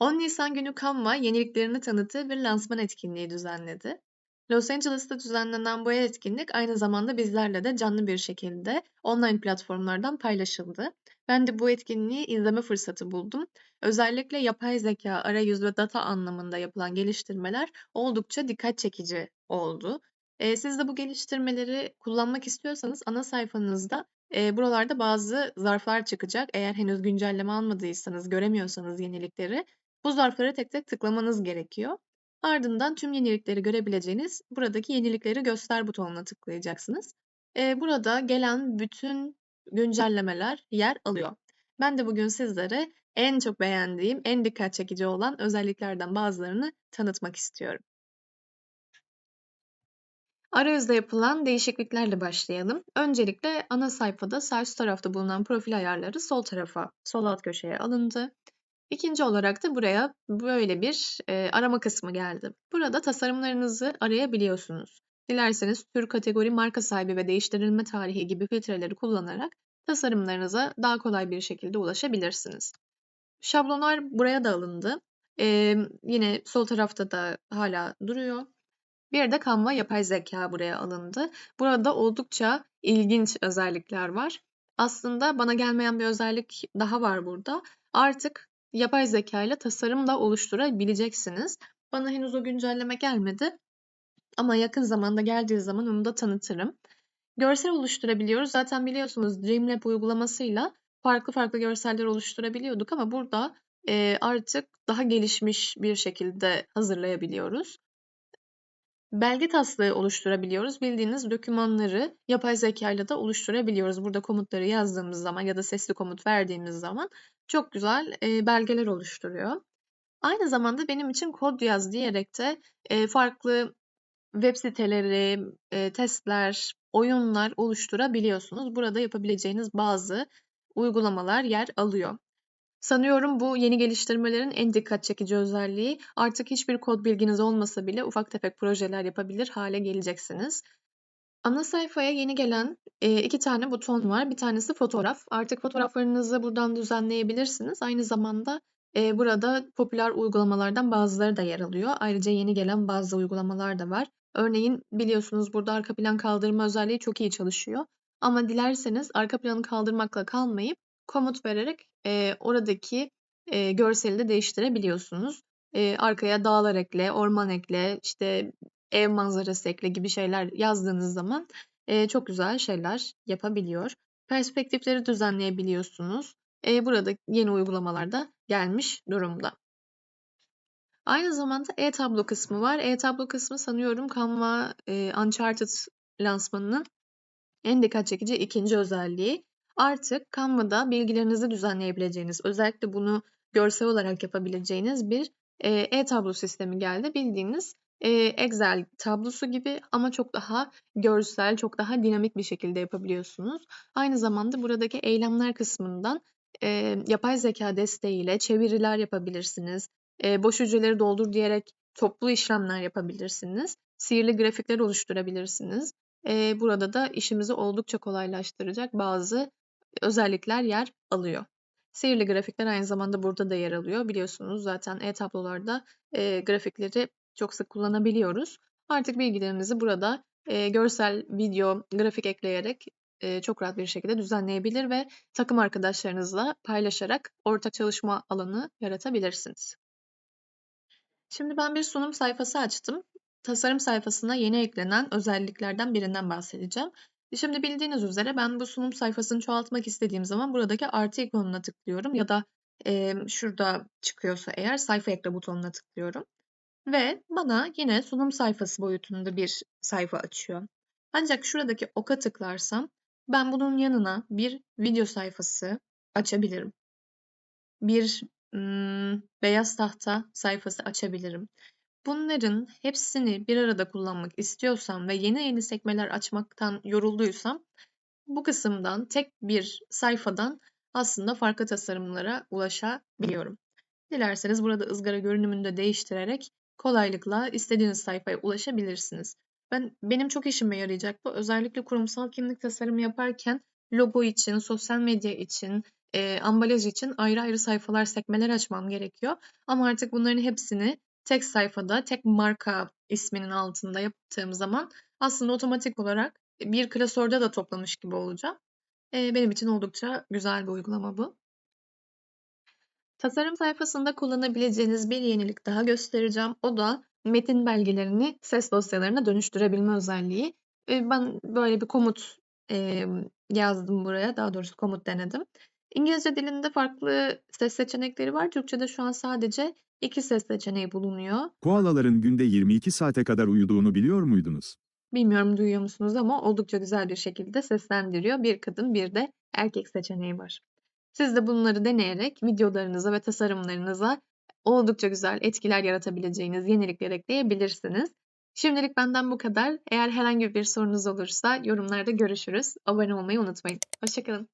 10 Nisan günü Canva yeniliklerini tanıttığı bir lansman etkinliği düzenledi. Los Angeles'ta düzenlenen bu etkinlik aynı zamanda bizlerle de canlı bir şekilde online platformlardan paylaşıldı. Ben de bu etkinliği izleme fırsatı buldum. Özellikle yapay zeka, arayüz ve data anlamında yapılan geliştirmeler oldukça dikkat çekici oldu. Ee, siz de bu geliştirmeleri kullanmak istiyorsanız ana sayfanızda e, buralarda bazı zarflar çıkacak. Eğer henüz güncelleme almadıysanız, göremiyorsanız yenilikleri bu zarflara tek tek tıklamanız gerekiyor. Ardından tüm yenilikleri görebileceğiniz buradaki yenilikleri göster butonuna tıklayacaksınız. Burada gelen bütün güncellemeler yer alıyor. Ben de bugün sizlere en çok beğendiğim, en dikkat çekici olan özelliklerden bazılarını tanıtmak istiyorum. Arayüzde yapılan değişikliklerle başlayalım. Öncelikle ana sayfada sağ üst tarafta bulunan profil ayarları sol tarafa, sol alt köşeye alındı. İkinci olarak da buraya böyle bir e, arama kısmı geldi. Burada tasarımlarınızı arayabiliyorsunuz. Dilerseniz tür, kategori, marka sahibi ve değiştirilme tarihi gibi filtreleri kullanarak tasarımlarınıza daha kolay bir şekilde ulaşabilirsiniz. Şablonlar buraya da alındı. Ee, yine sol tarafta da hala duruyor. Bir de Canva yapay zeka buraya alındı. Burada oldukça ilginç özellikler var. Aslında bana gelmeyen bir özellik daha var burada. Artık yapay zeka ile tasarım da oluşturabileceksiniz. Bana henüz o güncelleme gelmedi. Ama yakın zamanda geldiği zaman onu da tanıtırım. Görsel oluşturabiliyoruz. Zaten biliyorsunuz Dreamlab uygulamasıyla farklı farklı görseller oluşturabiliyorduk ama burada artık daha gelişmiş bir şekilde hazırlayabiliyoruz. Belge taslağı oluşturabiliyoruz. Bildiğiniz dokümanları yapay zeka ile de oluşturabiliyoruz. Burada komutları yazdığımız zaman ya da sesli komut verdiğimiz zaman çok güzel belgeler oluşturuyor. Aynı zamanda benim için kod yaz diyerek de farklı web siteleri, testler, oyunlar oluşturabiliyorsunuz. Burada yapabileceğiniz bazı uygulamalar yer alıyor. Sanıyorum bu yeni geliştirmelerin en dikkat çekici özelliği artık hiçbir kod bilginiz olmasa bile ufak tefek projeler yapabilir hale geleceksiniz. Ana sayfaya yeni gelen e, iki tane buton var. Bir tanesi fotoğraf. Artık fotoğraflarınızı buradan düzenleyebilirsiniz. Aynı zamanda e, burada popüler uygulamalardan bazıları da yer alıyor. Ayrıca yeni gelen bazı uygulamalar da var. Örneğin biliyorsunuz burada arka plan kaldırma özelliği çok iyi çalışıyor. Ama dilerseniz arka planı kaldırmakla kalmayıp komut vererek e, oradaki e, görseli de değiştirebiliyorsunuz. E, arkaya dağlar ekle, orman ekle, işte ev manzarası ekle gibi şeyler yazdığınız zaman e, çok güzel şeyler yapabiliyor. Perspektifleri düzenleyebiliyorsunuz. E, burada yeni uygulamalar da gelmiş durumda. Aynı zamanda e-tablo kısmı var. E-tablo kısmı sanıyorum Canva e, Uncharted lansmanının en dikkat çekici ikinci özelliği. Artık Canva'da bilgilerinizi düzenleyebileceğiniz, özellikle bunu görsel olarak yapabileceğiniz bir e, e-tablo sistemi geldi. Bildiğiniz e, Excel tablosu gibi ama çok daha görsel, çok daha dinamik bir şekilde yapabiliyorsunuz. Aynı zamanda buradaki eylemler kısmından e, yapay zeka desteğiyle çeviriler yapabilirsiniz. E, boş hücreleri doldur diyerek toplu işlemler yapabilirsiniz. Sihirli grafikler oluşturabilirsiniz. E, burada da işimizi oldukça kolaylaştıracak bazı özellikler yer alıyor. Sihirli grafikler aynı zamanda burada da yer alıyor. Biliyorsunuz zaten e-tablolarda e, grafikleri çok sık kullanabiliyoruz. Artık bilgilerinizi burada e, görsel, video, grafik ekleyerek e, çok rahat bir şekilde düzenleyebilir ve takım arkadaşlarınızla paylaşarak ortak çalışma alanı yaratabilirsiniz. Şimdi ben bir sunum sayfası açtım. Tasarım sayfasına yeni eklenen özelliklerden birinden bahsedeceğim. Şimdi bildiğiniz üzere ben bu sunum sayfasını çoğaltmak istediğim zaman buradaki artı ikonuna tıklıyorum ya da e, şurada çıkıyorsa eğer sayfa ekle butonuna tıklıyorum. Ve bana yine sunum sayfası boyutunda bir sayfa açıyor. Ancak şuradaki oka tıklarsam ben bunun yanına bir video sayfası açabilirim. Bir ım, beyaz tahta sayfası açabilirim. Bunların hepsini bir arada kullanmak istiyorsam ve yeni yeni sekmeler açmaktan yorulduysam bu kısımdan tek bir sayfadan aslında farklı tasarımlara ulaşabiliyorum. Dilerseniz burada ızgara görünümünü de değiştirerek kolaylıkla istediğiniz sayfaya ulaşabilirsiniz. Ben benim çok işime yarayacak bu. Özellikle kurumsal kimlik tasarımı yaparken logo için, sosyal medya için, eee, ambalaj için ayrı ayrı sayfalar, sekmeler açmam gerekiyor. Ama artık bunların hepsini tek sayfada, tek marka isminin altında yaptığım zaman aslında otomatik olarak bir klasörde de toplamış gibi olacağım. Benim için oldukça güzel bir uygulama bu. Tasarım sayfasında kullanabileceğiniz bir yenilik daha göstereceğim. O da metin belgelerini ses dosyalarına dönüştürebilme özelliği. Ben böyle bir komut yazdım buraya. Daha doğrusu komut denedim. İngilizce dilinde farklı ses seçenekleri var. Türkçede şu an sadece 2 ses seçeneği bulunuyor. Koalaların günde 22 saate kadar uyuduğunu biliyor muydunuz? Bilmiyorum duyuyor musunuz ama oldukça güzel bir şekilde seslendiriyor. Bir kadın bir de erkek seçeneği var. Siz de bunları deneyerek videolarınıza ve tasarımlarınıza oldukça güzel etkiler yaratabileceğiniz yenilikler ekleyebilirsiniz. Şimdilik benden bu kadar. Eğer herhangi bir sorunuz olursa yorumlarda görüşürüz. Abone olmayı unutmayın. Hoşça kalın.